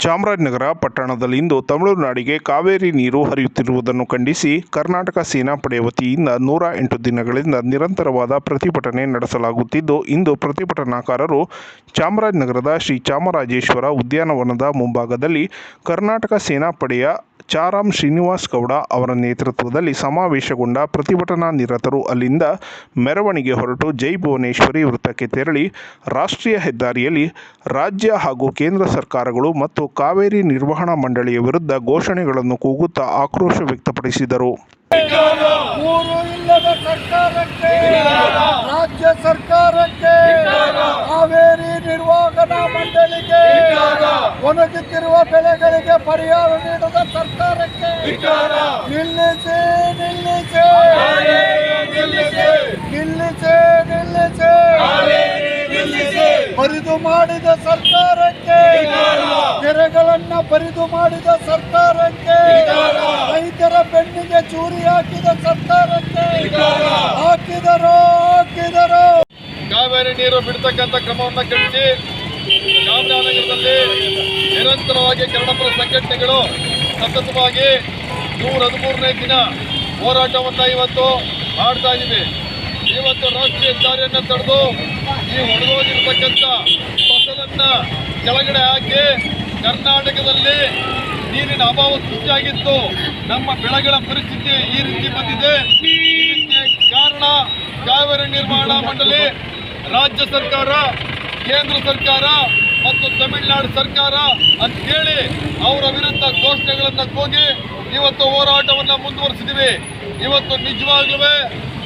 ಚಾಮರಾಜನಗರ ಪಟ್ಟಣದಲ್ಲಿಂದು ತಮಿಳುನಾಡಿಗೆ ಕಾವೇರಿ ನೀರು ಹರಿಯುತ್ತಿರುವುದನ್ನು ಖಂಡಿಸಿ ಕರ್ನಾಟಕ ಸೇನಾಪಡೆ ವತಿಯಿಂದ ನೂರ ಎಂಟು ದಿನಗಳಿಂದ ನಿರಂತರವಾದ ಪ್ರತಿಭಟನೆ ನಡೆಸಲಾಗುತ್ತಿದ್ದು, ಇಂದು ಪ್ರತಿಭಟನಾಕಾರರು ಚಾಮರಾಜನಗರದ ಶ್ರೀ ಚಾಮರಾಜೇಶ್ವರ ಉದ್ಯಾನವನದ ಮುಂಭಾಗದಲ್ಲಿ ಕರ್ನಾಟಕ ಸೇನಾಪಡೆಯ ಚಾರಾಂ ಶ್ರೀನಿವಾಸ್ ಗೌಡ ಅವರ ನೇತೃತ್ವದಲ್ಲಿ ಸಮಾವೇಶಗೊಂಡ ಪ್ರತಿಭಟನಾ ನಿರತರು ಅಲ್ಲಿಂದ ಮೆರವಣಿಗೆ ಹೊರಟು ಜೈ ಭುವನೇಶ್ವರಿ ವೃತ್ತಕ್ಕೆ ತೆರಳಿ ರಾಷ್ಟ್ರೀಯ ಹೆದ್ದಾರಿಯಲ್ಲಿ ರಾಜ್ಯ ಹಾಗೂ ಕೇಂದ್ರ ಸರ್ಕಾರಗಳು ಮತ್ತು ಕಾವೇರಿ ನಿರ್ವಹಣಾ ಮಂಡಳಿಯ ವಿರುದ್ಧ ಘೋಷಣೆಗಳನ್ನು ಕೂಗುತ್ತಾ ಆಕ್ರೋಶ ವ್ಯಕ್ತಪಡಿಸಿದರು. ರಾಜ್ಯ ಸರ್ಕಾರಕ್ಕೆ ಕಾವೇರಿ ನಿರ್ವಹಣಾ ಮಂಡಳಿಗೆ ಒಣಗುತ್ತಿರುವ ಬೆಳೆಗಳಿಗೆ ಪರಿಹಾರ ನೀಡದ ಸರ್ಕಾರಕ್ಕೆ ನಿಲ್ಲಿಸಿ ನಿಲ್ಲಿಸಿ. ನಿಲ್ಲಿಸಿ. ನಿಲ್ಲಿಸಿ ಬರಿದು ಮಾಡಿದ ಸರ್ಕಾರಕ್ಕೆ ಕೆರೆಗಳನ್ನ ಬರಿದು ಮಾಡಿದ ಸರ್ಕಾರಕ್ಕೆ ರೈತರ ಬೆನ್ನಿಗೆ ಚೂರಿ ಹಾಕಿದ ಸರ್ಕಾರಕ್ಕೆ ಹಾಕಿದರು ಹಾಕಿದರು. ಕಾವೇರಿ ನೀರು ಬಿಡ್ತಕ್ಕಂಥ ಕ್ರಮವನ್ನು ಖಂಡಿಸಿ ಚಾಮರಾಜನಗರದಲ್ಲಿ ನಿರಂತರವಾಗಿ ಕನ್ನಡಪರ ಸಂಘಟನೆಗಳು ಸತತವಾಗಿ ನೂರ ಹದಿಮೂರನೇ ದಿನ ಹೋರಾಟವನ್ನು ಇವತ್ತು ಮಾಡ್ತಾ ಇದ್ದೀವಿ. ಇವತ್ತು ರಾಷ್ಟ್ರೀಯ ಹೆದ್ದಾರಿಯನ್ನು ತಡೆದು ಈ ಒಣಗೋಗಿರ್ತಕ್ಕಂಥ ಫಸಲನ್ನ ಕೆಳಗಡೆ ಹಾಕಿ ಕರ್ನಾಟಕದಲ್ಲಿ ನೀರಿನ ಅಭಾವ ಸೃಷ್ಟಿಯಾಗಿತ್ತು. ನಮ್ಮ ಬೆಳೆಗಳ ಪರಿಸ್ಥಿತಿ ಈ ರೀತಿ ಬಂದಿದೆ. ಕಾರಣ ಕಾವೇರಿ ನಿರ್ಮಾಣ ಮಂಡಳಿ, ರಾಜ್ಯ ಸರ್ಕಾರ ಕೇಂದ್ರ ಸರ್ಕಾರ ಮತ್ತು ತಮಿಳುನಾಡು ಸರ್ಕಾರ ಅಂತೇಳಿ ಅವರ ವಿರುದ್ಧ ಘೋಷಣೆಗಳನ್ನು ಕೂಗಿ ಇವತ್ತು ಹೋರಾಟವನ್ನು ಮುಂದುವರಿಸಿದ್ದೀವಿ ಇವತ್ತು ನಿಜವಾಗ್ಲೂ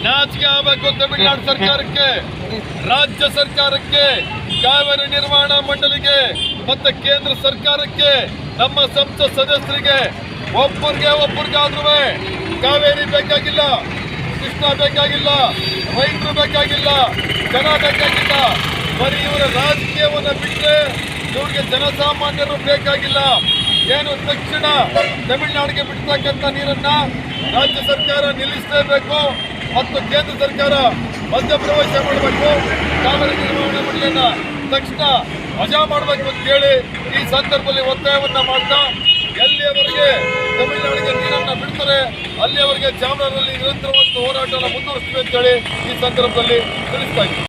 ನಾಚಿಕೆ ಆಗಬೇಕು ತಮಿಳುನಾಡು ಸರ್ಕಾರಕ್ಕೆ, ರಾಜ್ಯ ಸರ್ಕಾರಕ್ಕೆ, ಕಾವೇರಿ ನಿರ್ವಹಣಾ ಮಂಡಳಿಗೆ ಮತ್ತು ಕೇಂದ್ರ ಸರ್ಕಾರಕ್ಕೆ, ನಮ್ಮ ಸಂಸತ್ ಸದಸ್ಯರಿಗೆ, ಒಬ್ಬರಿಗೆ ಒಬ್ಬರಿಗಾದ್ರೂ ಕಾವೇರಿ ಬೇಕಾಗಿಲ್ಲ, ಕೃಷ್ಣ ಬೇಕಾಗಿಲ್ಲ, ರೈತರು ಬೇಕಾಗಿಲ್ಲ, ಜನ ಬೇಕಾಗಿಲ್ಲ. ಬರೀ ಇವರ ರಾಜಕೀಯವನ್ನು ಬಿಟ್ಟರೆ ಇವರಿಗೆ ಜನಸಾಮಾನ್ಯರು ಬೇಕಾಗಿಲ್ಲ. ಏನು ತಕ್ಷಣ ತಮಿಳುನಾಡಿಗೆ ಬಿಡ್ತಕ್ಕಂಥ ನೀರನ್ನ ರಾಜ್ಯ ಸರ್ಕಾರ ನಿಲ್ಲಿಸಲೇಬೇಕು ಮತ್ತು ಕೇಂದ್ರ ಸರ್ಕಾರ ಮಧ್ಯಪ್ರವೇಶ ಮಾಡಬೇಕು. ಕಾವೇರಿ ನಿರ್ವಹಣಾ ಮಂಡಳಿಯನ್ನ ತಕ್ಷಣ ವಜಾ ಮಾಡಬೇಕು ಅಂತ ಹೇಳಿ ಈ ಸಂದರ್ಭದಲ್ಲಿ ಒತ್ತಾಯವನ್ನ ಮಾಡ್ತಾ ಎಲ್ಲಿಯವರೆಗೆ ತಮಿಳುನಾಡಿಗೆ ನೀರನ್ನ ಬಿಡ್ತಾರೆ, ಅಲ್ಲಿಯವರೆಗೆ ಚಾಮರಾಜಲ್ಲಿ ನಿರಂತರವಾದ ಹೋರಾಟವನ್ನು ಮುಂದುವರಿಸ್ತೀವಿ ಅಂತೇಳಿ ಈ ಸಂದರ್ಭದಲ್ಲಿ ತಿಳಿಸ್ತಾ